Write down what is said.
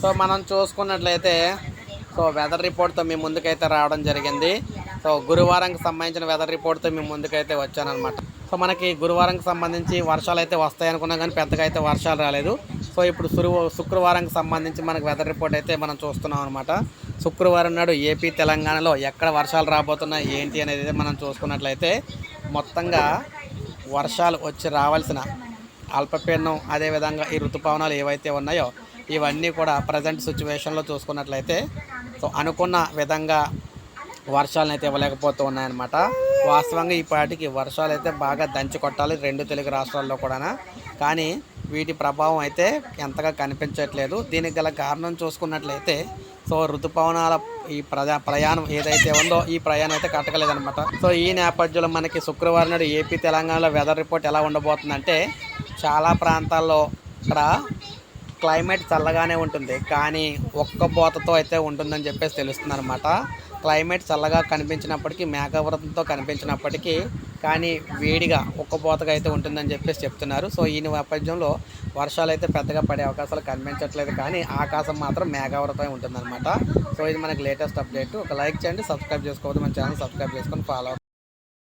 So మనం చూసుకున్నట్లయితే so whether రిపోర్ట్తో మీ ముందుకైతే రావడం జరిగింది. సో గురువారంకి సంబంధించిన వెదర్ రిపోర్ట్తో మీ ముందుకైతే వచ్చానమాట సో మనకి గురువారంకి సంబంధించి వర్షాలు అయితే వస్తాయి అనుకున్నాం కానీ పెద్దగా అయితే వర్షాలు రాలేదు. సో ఇప్పుడు సురు శుక్రవారంకి సంబంధించి మనకు వెదర్ రిపోర్ట్ అయితే మనం చూస్తున్నాం అనమాట శుక్రవారం నాడు ఏపీ తెలంగాణలో ఎక్కడ వర్షాలు రాబోతున్నాయి ఏంటి అనేది మనం చూసుకున్నట్లయితే మొత్తంగా వర్షాలు వచ్చి రావాల్సిన అల్పపీడనం అదేవిధంగా ఈ ఋతుపవనాలు ఏవైతే ఉన్నాయో ఇవన్నీ కూడా ప్రజెంట్ సిచ్యువేషన్లో చూసుకున్నట్లయితే సో అనుకున్న విధంగా వర్షాలను అయితే ఇవ్వలేకపోతూ ఉన్నాయన్నమాట. వాస్తవంగా ఈ పాటికి వర్షాలు అయితే బాగా దంచి కొట్టాలి రెండు తెలుగు రాష్ట్రాల్లో కూడా కానీ వీటి ప్రభావం అయితే ఎంతగా కనిపించట్లేదు. దీనికి గల కారణం చూసుకున్నట్లయితే సో ఋతుపవనాల ఈ ప్రజా ప్రయాణం ఏదైతే ఉందో ఈ ప్రయాణం అయితే కట్టగలేదనమాట సో ఈ నేపథ్యంలో మనకి శుక్రవారం నాడు ఏపీ తెలంగాణలో వెదర్ రిపోర్ట్ ఎలా ఉండబోతుందంటే చాలా ప్రాంతాల్లో ఇక్కడ క్లైమేట్ చల్లగానే ఉంటుంది కానీ ఒక్క బోతతో అయితే ఉంటుందని చెప్పేసి తెలుస్తుంది అనమాట క్లైమేట్ చల్లగా కనిపించినప్పటికీ మేఘావృతంతో కనిపించినప్పటికీ కానీ వేడిగా ఒక్క బోతగా అయితే ఉంటుందని చెప్పేసి చెప్తున్నారు. సో ఈ నేపథ్యంలో వర్షాలు అయితే పెద్దగా పడే అవకాశాలు కనిపించట్లేదు కానీ ఆకాశం మాత్రం మేఘావృతమై ఉంటుందన్నమాట. సో ఇది మనకి లేటెస్ట్ అప్డేట్. ఒక లైక్ చేయండి సబ్స్క్రైబ్ చేసుకోవద్దు మన ఛానల్ సబ్స్క్రైబ్ చేసుకొని ఫాలో